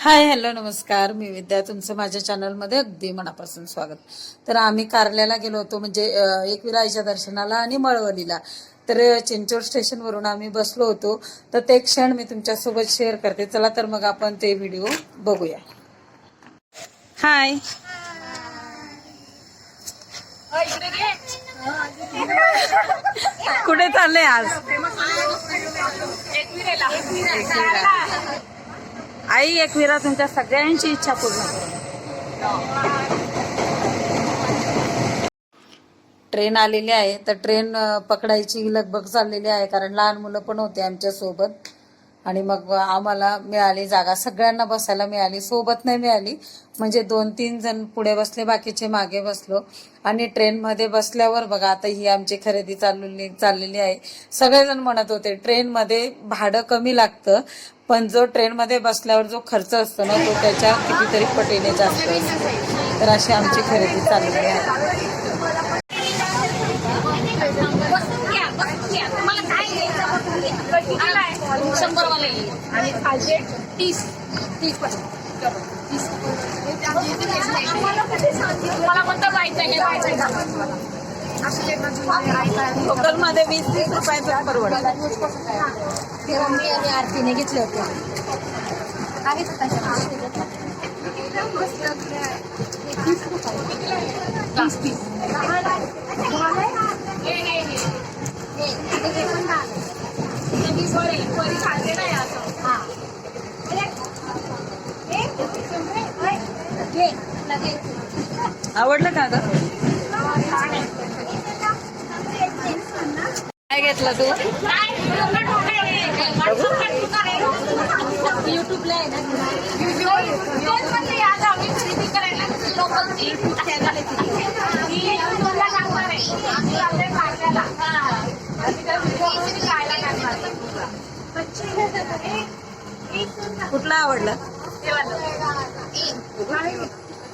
Hi hello नमस्कार. मी विद्या तुमचं माझ्या चॅनलमध्ये अगदी मनापासून स्वागत. तर आम्ही कारल्याला गेलो होतो म्हणजे एकविराईच्या दर्शनाला आणि मळवलीला. तर चिंचोड स्टेशनवरून आम्ही बसलो होतो. तर ते क्षण मी तुमच्यासोबत शेअर करते. चला तर मग आपण ते व्हिडिओ बघूया. हाय. कुठे चालले आज? आई एकविरा तुमच्या सगळ्यांची इच्छा पूर्ण करेल. ट्रेन आलेली आहे तर ट्रेन पकडायची लगबग चाललेली आहे कारण लहान मुलं पण होते आमच्यासोबत आणि मग आम्हाला मिळाली जागा. सगळ्यांना बसायला मिळाली. सोबत नाही मिळाली. म्हणजे दोन तीन जण पुढे बसले बाकीचे मागे बसलो. आणि ट्रेनमध्ये बसल्यावर बघा आता ही आमची खरेदी चाललेली चाललेली आहे. सगळेजण म्हणत होते ट्रेनमध्ये भाडं कमी लागतं पण जो ट्रेनमध्ये बसल्यावर जो खर्च असतो ना तो त्याच्या कितीतरी पटीने जास्त असतो. तर अशी आमची खरेदी चाललेली आहे. खालचे तीस तीस पर्यंत. तीस. तुम्हाला कोणतं पाहिजे हे पाहिजे लोकलमध्ये वीस तीस रुपयाचं परवडतं. तेव्हा मी आणि आरतीने घेतले होते. आहेत तीस तीस तीस हे हे हे वीस वर आहे वरी खालचे नाही असं हा घे लगेच आवडलं का ग काय घेतलं तू? युट्यूबला आहे कुठलं आवडलं?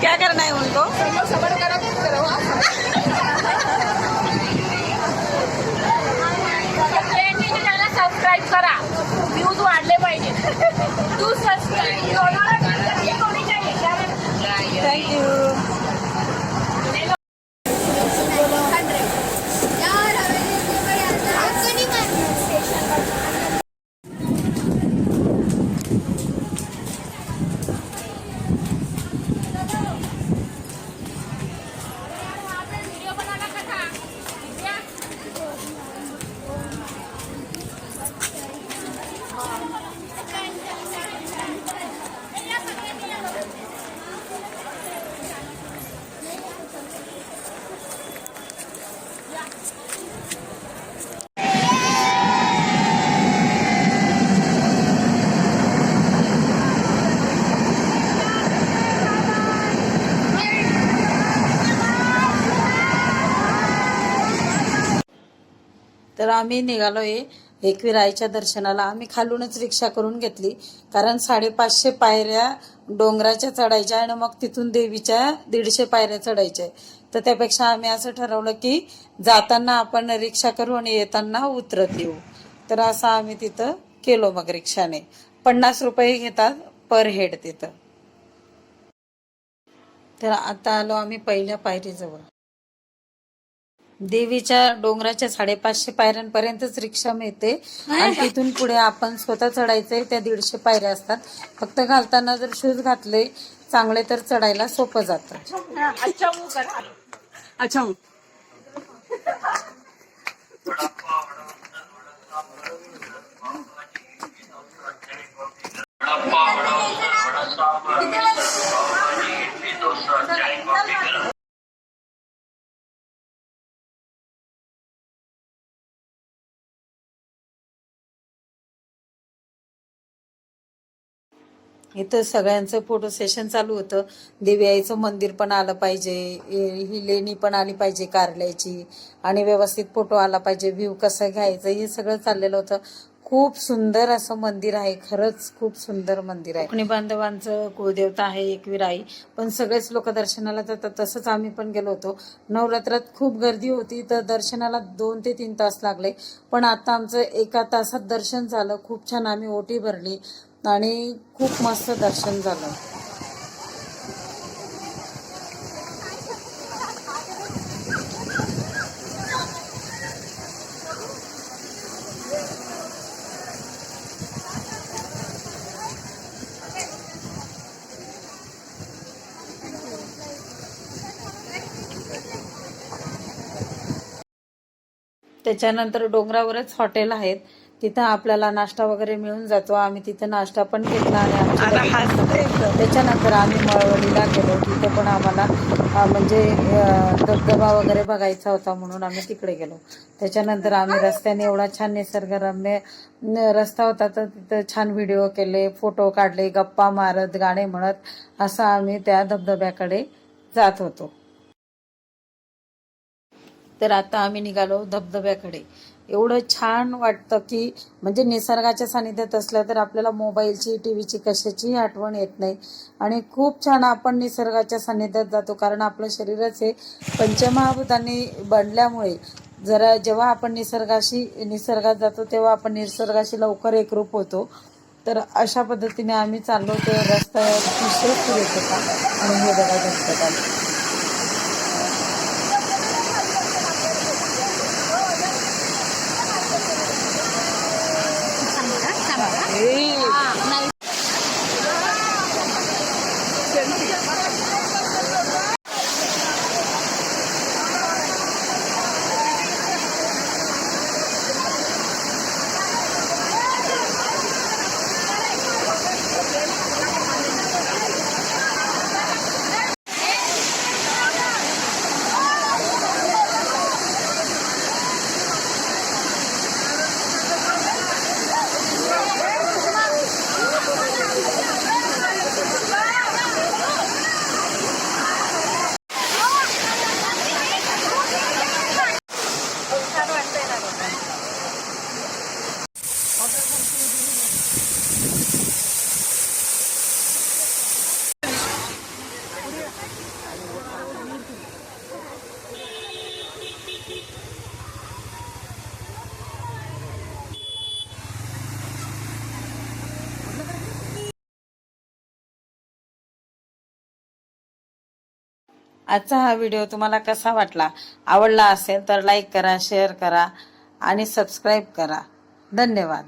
क्या करना है उनको? सबर करा सबस्क्राईब करा. व्ह्यूज वाढले पाहिजे. तू सबस्क्राईब थँक्यू व्हिडिओ बनवला कसा तर आम्ही निघालोय एकविराईच्या दर्शनाला. आम्ही खालूनच रिक्षा करून घेतली. कारण साडेपाचशे पायऱ्या डोंगराच्या चढायच्या आणि मग तिथून देवीच्या दीडशे पायऱ्या चढायच्या. तर त्यापेक्षा आम्ही असं ठरवलं की जाताना आपण रिक्षा करू आणि येताना उतरत येऊ. तर असं आम्ही तिथं केलो मग रिक्षाने. पन्नास रुपये घेतात पर हेड तिथं. तर आता आलो आम्ही पहिल्या पायरीजवळ. देवीच्या डोंगराच्या साडेपाचशे पायऱ्यांपर्यंतच रिक्षा मिळते. आणि तिथून पुढे आपण स्वतः चढायचंय त्या दीडशे पायऱ्या असतात. फक्त घालताना जर शूज घातले चांगले तर चढायला सोपं जात. अच्छा इथं सगळ्यांचं फोटो सेशन चालू होतं. देवीआईचं मंदिर पण आलं पाहिजे ही लेणी पण आली पाहिजे कारल्याची आणि व्यवस्थित फोटो आला पाहिजे व्ह्यू कसं घ्यायचं हे सगळं चाललेलं होतं. खूप सुंदर असं मंदिर आहे खरंच खूप सुंदर मंदिर आहे. कोणी बांधवांचं कुळदेवता आहे एकवीर आई पण सगळेच लोक दर्शनाला जातात तसंच आम्ही पण गेलो होतो. नवरात्रात खूप गर्दी होती तर दर्शनाला दोन ते तीन तास लागले. पण आता आमचं एका तासात दर्शन झालं खूप छान आम्ही ओटी भरली. आणि खूप मस्त दर्शन झालं. त्याच्यानंतर डोंगरावरच हॉटेल आहेत. तिथं आपल्याला नाश्ता वगैरे मिळून जातो. आम्ही तिथं नाश्ता पण घेतला आणि त्याच्यानंतर आम्ही मळवलीला गेलो. तिथं पण आम्हाला म्हणजे धबधबा वगैरे बघायचा होता म्हणून आम्ही तिकडे गेलो. त्याच्यानंतर आम्ही रस्त्याने एवढा छान निसर्गरम्य रस्ता होता तर तिथं छान व्हिडिओ केले फोटो काढले गप्पा मारत गाणे म्हणत असं आम्ही त्या धबधब्याकडे जात होतो. तर आता आम्ही निघालो धबधब्याकडे. एवढं छान वाटतं की म्हणजे निसर्गाच्या सानिध्यात असलं तर आपल्याला मोबाईलची टी व्हीची कशाचीही आठवण येत नाही. आणि खूप छान आपण निसर्गाच्या सानिध्यात जातो कारण आपलं शरीरच हे पंचमहाभूतांनी बनल्यामुळे जरा जेव्हा आपण निसर्गाशी निसर्गात जातो तेव्हा आपण निसर्गाशी लवकर एकरूप होतो. तर अशा पद्धतीने आम्ही चाललो ते रस्ता अतिशय होता. आणि हे बघा धबधबा. आजचा हा व्हिडिओ तुम्हाला कसा वाटला? आवडला असेल तर लाईक करा शेअर करा आणि सबस्क्राईब करा. धन्यवाद.